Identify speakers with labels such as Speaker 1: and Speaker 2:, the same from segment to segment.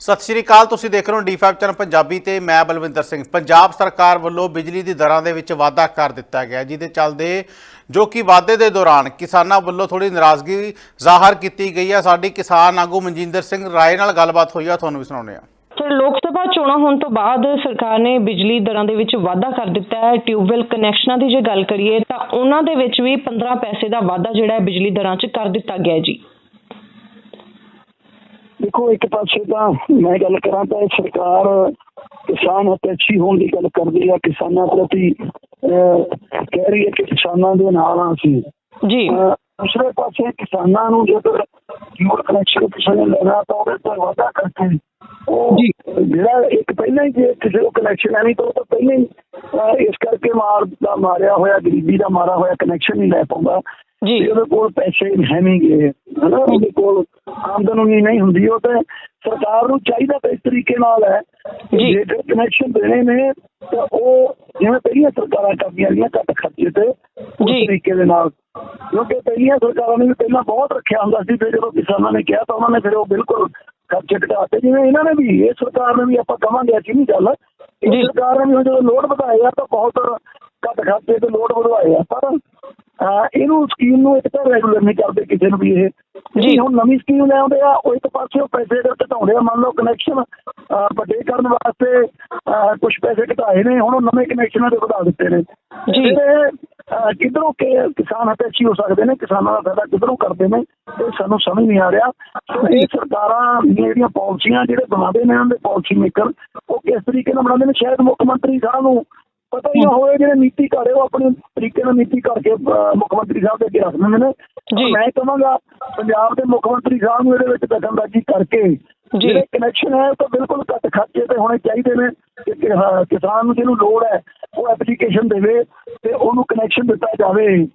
Speaker 1: ਸਤਿ ਸ਼੍ਰੀ ਅਕਾਲ, ਤੁਸੀਂ ਦੇਖ ਰਹੇ ਹੋ ਡੀ5 ਚੈਨਲ ਪੰਜਾਬੀ ਤੇ ਮੈਂ ਬਲਵਿੰਦਰ ਸਿੰਘ। ਪੰਜਾਬ ਸਰਕਾਰ ਵੱਲੋਂ ਬਿਜਲੀ ਦੀ ਦਰਾਂ ਦੇ ਵਿੱਚ ਵਾਧਾ ਕਰ ਦਿੱਤਾ ਗਿਆ, ਜਿਹਦੇ ਚੱਲਦੇ ਜੋ ਕਿ ਵਾਧੇ ਦੇ ਦੌਰਾਨ ਕਿਸਾਨਾਂ ਵੱਲੋਂ ਥੋੜੀ ਨਾਰਾਜ਼ਗੀ ਜ਼ਾਹਰ ਕੀਤੀ ਗਈ ਹੈ। ਸਾਡੀ ਕਿਸਾਨ ਆਗੂ ਮਨਜਿੰਦਰ ਸਿੰਘ ਰਾਏ ਨਾਲ ਗੱਲਬਾਤ ਹੋਈ ਆ, ਤੁਹਾਨੂੰ ਵੀ ਸੁਣਾਉਂਦੇ ਹਾਂ।
Speaker 2: ਸਰ ਲੋਕ ਸਭਾ ਚੋਣਾਂ ਹੋਣ ਤੋਂ ਬਾਅਦ ਸਰਕਾਰ ਨੇ ਬਿਜਲੀ ਦਰਾਂ ਦੇ ਵਿੱਚ ਵਾਧਾ ਕਰ ਦਿੱਤਾ ਹੈ। ਟਿਊਬਵੈਲ ਕਨੈਕਸ਼ਨਾਂ ਦੀ ਜੇ ਗੱਲ ਕਰੀਏ ਤਾਂ ਉਹਨਾਂ ਦੇ ਵਿੱਚ ਵੀ 15 ਪੈਸੇ ਦਾ ਵਾਧਾ ਜਿਹੜਾ ਹੈ ਬਿਜਲੀ ਦਰਾਂ 'ਚ ਕਰ ਦਿੱਤਾ ਗਿਆ ਜੀ।
Speaker 3: ਦੇਖੋ ਇੱਕ ਪਾਸੇ ਤਾਂ ਮੈਂ ਗੱਲ ਕਰਾਂ ਤਾਂ ਇਹ ਸਰਕਾਰ ਕਿਸਾਨ ਹਤੈਸ਼ੀ ਹੋਣ ਦੀ ਗੱਲ ਕਰਦੀ ਆ ਕਿਸਾਨਾਂ ਪ੍ਰਤੀ ਕਹਿ ਰਹੀ ਹੈ ਕਿ ਕਿਸਾਨਾਂ ਦੇ ਨਾਲ ਆ ਅਸੀਂ।
Speaker 2: ਜੀ।
Speaker 3: ਦੂਸਰੇ ਪਾਸੇ ਕਿਸਾਨਾਂ ਨੂੰ ਜੇਕਰ ਜੀਵਨ ਕਨੈਕਸ਼ਨ ਕਿਸੇ ਨੇ ਲੈਣਾ ਤਾਂ ਉਹਦੇ ਤੇ ਵਾਧਾ ਕਰਕੇ ਉਹ
Speaker 2: ਜੀ।
Speaker 3: ਜਿਹੜਾ ਇੱਕ ਪਹਿਲਾਂ ਹੀ ਜੇ ਕਿਸੇ ਨੂੰ ਕਨੈਕਸ਼ਨ ਲੈਣੀ ਤਾਂ ਉਹ ਤਾਂ ਪਹਿਲਾਂ ਹੀ ਇਸ ਕਰਕੇ ਮਾਰ ਦਾ ਮਾਰਿਆ ਹੋਇਆ ਗਰੀਬੀ ਦਾ ਮਾਰਾ ਹੋਇਆ ਕਨੈਕਸ਼ਨ ਨਹੀਂ ਲੈ ਪਾਉਂਦਾ।
Speaker 2: ਜੀ।
Speaker 3: ਉਹਦੇ ਕੋਲ ਪੈਸੇ ਹੈ ਨਹੀਂ ਗਏ ਹਨਾ ਉਹਦੇ ਕੋਲ ਆਮਦਨ ਉਨੀ ਨਹੀਂ ਹੁੰਦੀ ਉਹ ਤੇ ਸਰਕਾਰ ਨੂੰ ਚਾਹੀਦਾ ਤਾਂ ਇਸ ਤਰੀਕੇ ਨਾਲ ਹੈ।
Speaker 2: ਜੀ।
Speaker 3: ਕਨੈਕਸ਼ਨ ਦੇਣੇ ਨੇ ਤਾਂ ਉਹ ਜਿਵੇਂ ਪਹਿਲੀਆਂ ਸਰਕਾਰਾਂ ਕਰਦੀਆਂ ਰਹੀਆਂ ਘੱਟ ਖਰਚੇ ਤੇ ਉਸ। ਤਰੀਕੇ ਦੇ ਨਾਲ। ਕਿਉਂਕਿ ਪਹਿਲੀਆਂ ਸਰਕਾਰਾਂ ਨੇ ਵੀ ਪਹਿਲਾਂ ਬਹੁਤ ਰੱਖਿਆ ਹੁੰਦਾ ਸੀ ਫਿਰ ਜਦੋਂ ਕਿਸਾਨਾਂ ਨੇ ਕਿਹਾ ਤਾਂ ਉਹਨਾਂ ਨੇ ਫਿਰ ਉਹ ਬਿਲਕੁਲ ਖਰਚੇ ਘਟਾਤੇ। ਜਿਵੇਂ ਇਹਨਾਂ ਨੇ ਵੀ ਇਹ ਸਰਕਾਰ ਨੇ ਵੀ ਆਪਾਂ ਕਵਾਂਗੇ ਅੱਛੀ ਨਹੀਂ ਗੱਲ। ਇਹ। ਸਰਕਾਰ ਨੇ ਵੀ ਜਦੋਂ ਲੋਡ ਵਧਾਏ ਆ ਤਾਂ ਬਹੁਤ ਘੱਟ ਖਰਚੇ ਤੇ ਲੋਡ ਵਧਵਾਏ ਆ। ਪਰ ਇਹਨੂੰ ਸਕੀਮ ਨੂੰ ਇੱਕ ਤਾਂ ਰੈਗੂਲਰ ਨਹੀਂ ਕਰਦੇ ਕਿਸੇ ਨੂੰ ਵੀ ਇਹ।
Speaker 2: ਜੀ।
Speaker 3: ਹੁਣ ਨਵੀਂ ਸਕੀਮ ਲੈ ਆਉਂਦੇ ਆ ਉਹ ਇੱਕ ਪਾਸੇ ਉਹ ਪੈਸੇ ਦੇ ਘਟਾਉਂਦੇ ਆ। ਮੰਨ ਲਓ ਕਨੈਕਸ਼ਨ ਵੱਡੇ ਕਰਨ ਵਾਸਤੇ ਕੁਝ ਪੈਸੇ ਘਟਾਏ ਨੇ ਹੁਣ ਉਹ ਨਵੇਂ ਕਨੈਕਸ਼ਨਾਂ ਦੇ ਵਧਾ ਦਿੱਤੇ ਨੇ।
Speaker 2: ਜੀ।
Speaker 3: ਕਿੱਧਰੋਂ ਕਿ ਕਿਸਾਨ ਹਤੈਸ਼ੀ ਹੋ ਸਕਦੇ ਨੇ ਕਿਸਾਨਾਂ ਦਾ ਫਾਇਦਾ ਕਿੱਧਰੋਂ ਕਰਦੇ ਨੇ ਇਹ ਸਾਨੂੰ ਸਮਝ ਨਹੀਂ ਆ ਰਿਹਾ। ਇਹ ਸਰਕਾਰਾਂ ਜਿਹੜੀਆਂ ਪਾਲਿਸੀਆਂ ਜਿਹੜੇ ਬਣਾਉਂਦੇ ਨੇ ਇਹਨਾਂ ਦੇ ਪਾਲਿਸੀ ਮੇਕਰ ਉਹ ਕਿਸ ਤਰੀਕੇ ਨਾਲ ਬਣਾਉਂਦੇ ਨੇ? ਸ਼ਾਇਦ ਮੁੱਖ ਮੰਤਰੀ ਸਾਹਿਬ ਨੂੰ ਪਤਾ ਹੀ ਨਾ ਹੋਵੇ ਜਿਹੜੇ ਨੀਤੀ ਘੜੇ ਉਹ ਆਪਣੇ ਤਰੀਕੇ ਨਾਲ ਨੀਤੀ ਕਰਕੇ ਮੁੱਖ ਮੰਤਰੀ ਸਾਹਿਬ ਦੇ ਅੱਗੇ ਰੱਖ ਦਿੰਦੇ ਨੇ। ਮੈਂ ਕਹਾਂਗਾ ਪੰਜਾਬ ਦੇ ਮੁੱਖ ਮੰਤਰੀ ਸਾਹਿਬ ਨੂੰ ਇਹਦੇ ਵਿੱਚ ਦਖਲਅੰਦਾਜ਼ੀ ਕਰਕੇ। ਜਿਹੜੇ ਕਨੈਕਸ਼ਨ ਹੈ ਉਹ ਤਾਂ ਬਿਲਕੁਲ ਘੱਟ ਖਰਚੇ ਤੇ ਹੋਣੇ ਚਾਹੀਦੇ ਨੇ ਕਿਸਾਨ ਨੂੰ ਜਿਹਨੂੰ ਲੋੜ ਹੈ ਉਹ ਐਪਲੀਕੇਸ਼ਨ ਦੇਵੇ ਤੇ ਉਹਨੂੰ ਕਨੈਕਸ਼ਨ ਦਿੱਤਾ ਜਾਵੇ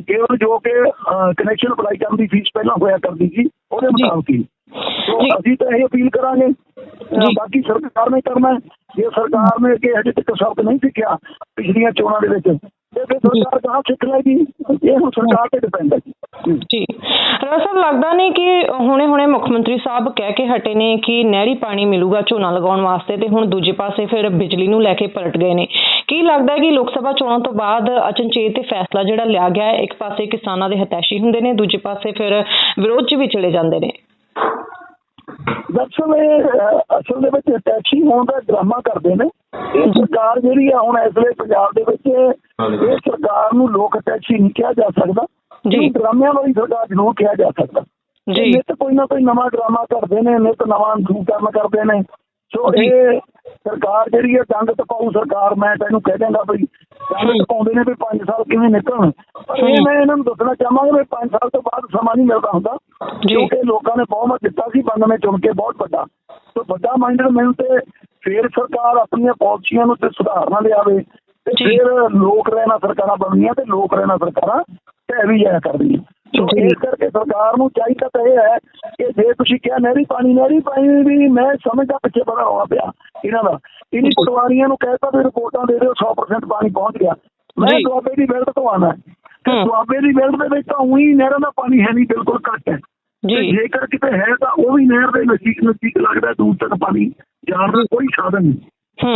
Speaker 3: ਕੇਵਲ ਜੋ ਕਿ ਕਨੈਕਸ਼ਨ ਅਪਲਾਈ ਕਰਨ ਦੀ ਫੀਸ ਪਹਿਲਾਂ ਹੋਇਆ ਕਰਦੀ ਸੀ ਉਹਦੇ। ਮੁਤਾਬਕ। ਅਸੀਂ ਤਾਂ ਇਹ ਅਪੀਲ ਕਰਾਂਗੇ। ਬਾਕੀ ਸਰਕਾਰ ਨੇ ਕਰਨਾ। ਜੇ ਸਰਕਾਰ ਨੇ ਕਿ ਹਜੇ ਤੱਕ ਸਬਕ ਨਹੀਂ ਸਿੱਖਿਆ ਪਿਛਲੀਆਂ ਚੋਣਾਂ ਦੇ ਵਿੱਚ ਤੇ ਫਿਰ ਸਰਕਾਰ ਕਹਾਂ ਸਿੱਖ ਲਏਗੀ ਇਹ ਹੁਣ ਸਰਕਾਰ ਤੇ ਡਿਪੈਂਡ ਹੈ ਜੀ।
Speaker 2: ਜੀ। ਰਾਜ ਸਾਹਿਬ ਲੱਗਦਾ ਨਹੀਂ ਕਿ ਹੁਣੇ ਹੁਣੇ ਮੁੱਖ ਮੰਤਰੀ ਸਾਹਿਬ ਕਹਿ ਕੇ ਹਟੇ ਨੇ ਕਿ ਨਹਿਰੀ ਪਾਣੀ ਮਿਲੂਗਾ ਝੋਨਾ ਲਗਾਉਣ ਵਾਸਤੇ ਤੇ ਹੁਣ ਦੂਜੇ ਪਾਸੇ ਫਿਰ ਬਿਜਲੀ ਨੂੰ ਲੈ ਕੇ ਪਲਟ ਗਏ ਨੇ। ਕੀ ਲੱਗਦਾ ਹੈ ਕਿ ਲੋਕ ਸਭਾ ਚੋਣਾਂ ਤੋਂ ਬਾਅਦ ਅਚਨਚੇਤ ਤੇ ਫੈਸਲਾ ਜਿਹੜਾ ਲਿਆ ਗਿਆ ਹੈ ਇੱਕ ਪਾਸੇ ਕਿਸਾਨਾਂ ਦੇ ਹਤੈਸ਼ੀ ਹੁੰਦੇ ਨੇ ਦੂਜੇ ਪਾਸੇ ਫਿਰ ਵਿਰੋਧ 'ਚ ਵੀ ਚਲੇ ਜਾਂਦੇ ਨੇ?
Speaker 3: ਦਰਅਸਲ ਇਹ ਅਸਲ ਦੇ ਵਿੱਚ ਟੈਕਸੀ ਹੋਣ ਦਾ ਡਰਾਮਾ ਕਰਦੇ ਨੇ ਇਹ ਸਰਕਾਰ ਜਿਹੜੀ ਆ ਹੁਣ ਇਸ ਵੇਲੇ ਪੰਜਾਬ ਦੇ ਵਿੱਚ ਇਹ ਸਰਕਾਰ ਨੂੰ ਲੋਕ ਟੈਕਸੀ ਨਹੀਂ ਕਿਹਾ ਜਾ ਸਕਦਾ
Speaker 2: ਜੀ।
Speaker 3: ਡਰਾਮਿਆਂ ਵਾਲੀ ਸਰਕਾਰ ਜ਼ਰੂਰ ਕਿਹਾ ਜਾ ਸਕਦਾ
Speaker 2: ਜੀ।
Speaker 3: ਨਿਤ ਕੋਈ ਨਾ ਕੋਈ ਨਵਾਂ ਡਰਾਮਾ ਕਰਦੇ ਨੇ ਨਿਤ ਨਵਾਂ ਕੰਮ ਕਰਦੇ ਨੇ ਸੋ। ਇਹ ਸਰਕਾਰ ਜਿਹੜੀ ਹੈ ਦੰਦ ਟਪਾਊ ਸਰਕਾਰ ਮੈਂ ਤੈਨੂੰ ਕਹਿ ਦਿੰਦਾ ਬਈ ਦੰਦ। ਟਪਾਉਂਦੇ ਨੇ ਵੀ 5 ਸਾਲ ਕਿਵੇਂ ਨਿਕਲਣ ਇਹ। ਮੈਂ ਇਹਨਾਂ ਨੂੰ ਦੱਸਣਾ ਚਾਹਾਂਗਾ ਵੀ 5 ਸਾਲ ਤੋਂ ਬਾਅਦ ਸਮਾਂ ਨਹੀਂ ਮਿਲਦਾ ਹੁੰਦਾ। ਕਿਉਂਕਿ ਲੋਕਾਂ ਨੇ ਬਹੁਮਤ ਦਿੱਤਾ ਸੀ ਬੰਦ ਨੇ ਚੁਣ ਕੇ ਬਹੁਤ ਵੱਡਾ ਸੋ ਵੱਡਾ ਮਾਈਂਡਡ ਮੈਨੂੰ ਤੇ ਫੇਰ ਸਰਕਾਰ ਆਪਣੀਆਂ ਪਾਲਿਸੀਆਂ ਨੂੰ ਤੇ ਸੁਧਾਰਨਾ ਲਿਆਵੇ ਤੇ। ਫਿਰ ਲੋਕ ਰਹਿਣਾ ਸਰਕਾਰਾਂ ਬਣਨੀਆਂ ਤੇ ਲੋਕ ਰਹਿਣਾ ਸਰਕਾਰਾਂ ਢਹਿ ਵੀ ਜਾਇਆ ਕਰਦੀਆਂ ਸੋ। ਇਸ ਕਰਕੇ ਸਰਕਾਰ ਨੂੰ ਚਾਹੀਦਾ ਤਾਂ ਇਹ ਹੈ ਕਿ ਜੇ ਤੁਸੀਂ ਕਿਹਾ ਨਹਿਰੀ ਪਾਣੀ ਨਹਿਰੀ ਪਾਣੀ ਵੀ ਮੈਂ ਸਮਝਦਾ ਪਿੱਛੇ ਬੜਾ ਹੋਣਾ ਪਿਆ ਇਹਨਾਂ ਦਾ। ਇਨੀ ਪਟਵਾਰੀਆਂ ਨੂੰ ਕਹਿਤਾ ਵੀ ਰਿਪੋਰਟਾਂ ਦੇ ਦਿਓ 100% ਪਾਣੀ ਪਹੁੰਚ ਗਿਆ। ਮੈਂ। ਦੁਆਬੇ ਦੀ ਬੈਲਟ ਤੋਂ ਆਣਾ
Speaker 2: ਹੂੰ।
Speaker 3: ਦੁਆਬੇ ਦੀ ਬੈਲਟ ਦੇ ਵਿੱਚ ਤਾਂ ਉਹੀ ਨਹਿਰਾਂ ਦਾ ਪਾਣੀ ਹੈ ਨਹੀਂ ਬਿਲਕੁਲ ਘੱਟ ਹੈ। ਤੇ
Speaker 2: ਜੀ।
Speaker 3: ਜੇਕਰ ਕਿਤੇ ਹੈ ਤਾਂ ਉਹ ਵੀ ਨਹਿਰ ਦੇ ਨਜ਼ਦੀਕ ਨਜ਼ਦੀਕ ਲੱਗਦਾ ਦੂਰ ਤੱਕ ਪਾਣੀ ਜਾਣ ਦਾ ਕੋਈ ਸਾਧਨ ਨਹੀਂ।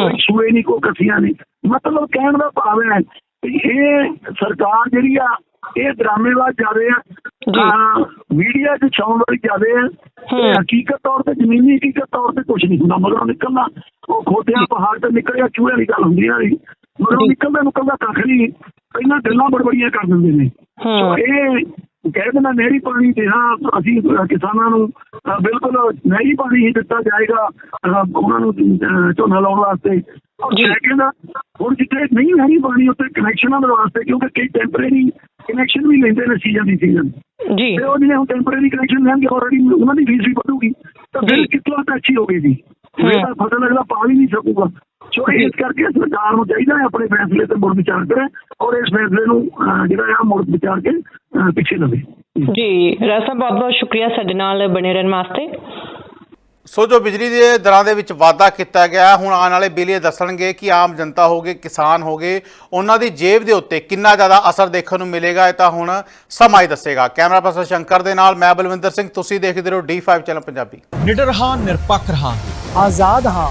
Speaker 3: ਕੋਈ ਸੂਏ ਨਹੀਂ ਕੋਈ ਕਸੀਆਂ ਨਹੀਂ। ਮਤਲਬ ਕਹਿਣ ਦਾ ਭਾਵ ਹੈ ਇਹ ਸਰਕਾਰ ਜਿਹੜੀ ਆ ਇਹ ਡਰਾਮੇਬਾਜ਼ ਜ਼ਿਆਦੇ ਆ
Speaker 2: ਜੀ।
Speaker 3: ਮੀਡੀਆ 'ਚ ਛਾਉਣ ਵਾਲੀ ਜ਼ਿਆਦੇ ਆ ਤੇ। ਹਕੀਕਤ ਤੌਰ ਤੇ ਜ਼ਮੀਨੀ ਹਕੀਕਤ ਤੌਰ ਤੇ ਕੁਝ ਨਹੀਂ ਹੁੰਦਾ ਮਗਰੋਂ ਨਿਕਲਣਾ ਉਹ ਖੋਦਿਆ ਪਹਾੜ ਤੇ ਨਿਕਲਿਆ ਚੂਹੇ ਵਾਲੀ ਗੱਲ ਹੁੰਦੀ ਆ ਮਗਰੋਂ। ਨਿਕਲਦਾ ਨਿਕਲਦਾ ਕੱਖ ਨਹੀਂ ਪਹਿਲਾਂ ਗੱਲਾਂ ਬੜਬੜੀਆਂ ਕਰ ਦਿੰਦੇ ਨੇ। ਸੋ ਇਹ ਕਹਿ ਦੇਣਾ ਨਹਿਰੀ ਪਾਣੀ ਤੇ ਹਾਂ ਅਸੀਂ ਕਿਸਾਨਾਂ ਨੂੰ ਬਿਲਕੁਲ ਨਹਿਰੀ ਪਾਣੀ ਹੀ ਦਿੱਤਾ ਜਾਏਗਾ ਉਹਨਾਂ ਨੂੰ ਝੋਨਾ ਲਾਉਣ ਵਾਸਤੇ। ਸੈਕਿੰਡ ਹੁਣ ਜਿੱਥੇ ਨਹੀਂ ਨਹਿਰੀ ਪਾਣੀ ਉੱਤੇ ਕਨੈਕਸ਼ਨਾਂ ਦੇ ਵਾਸਤੇ ਕਿਉਂਕਿ ਕਈ ਟੈਂਪਰੇਰੀ ਕਨੈਕਸ਼ਨ ਵੀ ਲੈਂਦੇ ਨੇ ਸੀਜ਼ਨ ਦੀ ਸੀਜ਼ਨ।
Speaker 2: ਜੀ।
Speaker 3: ਤੇ ਉਹ ਜਿਹੜੇ ਹੁਣ ਟੈਂਪਰੇਰੀ ਕਨੈਕਸ਼ਨ ਲੈਣਗੇ ਆਲਰੇਡੀ ਉਹਨਾਂ ਦੀ ਫੀਸ ਵੀ ਵਧੂਗੀ। ਤਾਂ ਫਿਰ
Speaker 2: ਜੀ।
Speaker 3: ਕਿਤਨਾ ਅੱਛੀ
Speaker 2: ਹੂੰ।
Speaker 3: ਇਹ ਤਾਂ ਫਸਲ ਅਗਲਾ ਪਾ ਵੀ ਨਹੀਂ ਸਕੂਗਾ। ਸੋ ਇਸ ਕਰਕੇ ਸਰਕਾਰ ਨੂੰ ਚਾਹੀਦਾ ਹੈ ਆਪਣੇ ਫੈਸਲੇ ਤੇ ਮੁੜ ਵਿਚਾਰ ਕਰੇ ਔਰ ਇਸ ਫੈਸਲੇ ਨੂੰ ਜਿਹੜਾ ਆ ਮੁੜ ਵਿਚਾਰ ਕੇ ਪਿੱਛੇ ਲਵੇ।
Speaker 2: ਜੀ। ਸਾਹਿਬ ਬਹੁਤ ਬਹੁਤ ਸ਼ੁਕਰੀਆ ਸਾਡੇ ਨਾਲ ਬਣੇ ਰਹਿਣ ਵਾਸਤੇ।
Speaker 1: ਸੋ ਜੋ ਬਿਜਲੀ ਦੇ ਦਰਾਂ ਦੇ ਵਿੱਚ ਵਾਧਾ ਕੀਤਾ ਗਿਆ, ਹੁਣ ਆਉਣ ਵਾਲੇ ਬਿੱਲ ਇਹ ਦੱਸਣਗੇ ਕਿ ਆਮ ਜਨਤਾ ਹੋਗੇ ਕਿਸਾਨ ਹੋਗੇ ਉਹਨਾਂ ਦੀ ਜੇਬ ਦੇ ਉੱਤੇ ਕਿੰਨਾ ਜ਼ਿਆਦਾ ਅਸਰ ਦੇਖਣ ਨੂੰ ਮਿਲੇਗਾ ਇਹ ਤਾਂ ਹੁਣ ਸਮਾਂ ਹੀ ਦੱਸੇਗਾ। ਕੈਮਰਾ ਪਰਸਨ ਸ਼ੰਕਰ ਦੇ ਨਾਲ ਮੈਂ ਬਲਵਿੰਦਰ ਸਿੰਘ, ਤੁਸੀਂ ਦੇਖਦੇ ਰਹੋ D5 ਚੈਨਲ ਪੰਜਾਬੀ।
Speaker 4: ਨਿਡਰ ਹਾਂ, ਨਿਰਪੱਖ ਹਾਂ
Speaker 5: ਆਜ਼ਾਦ ਹਾਂ।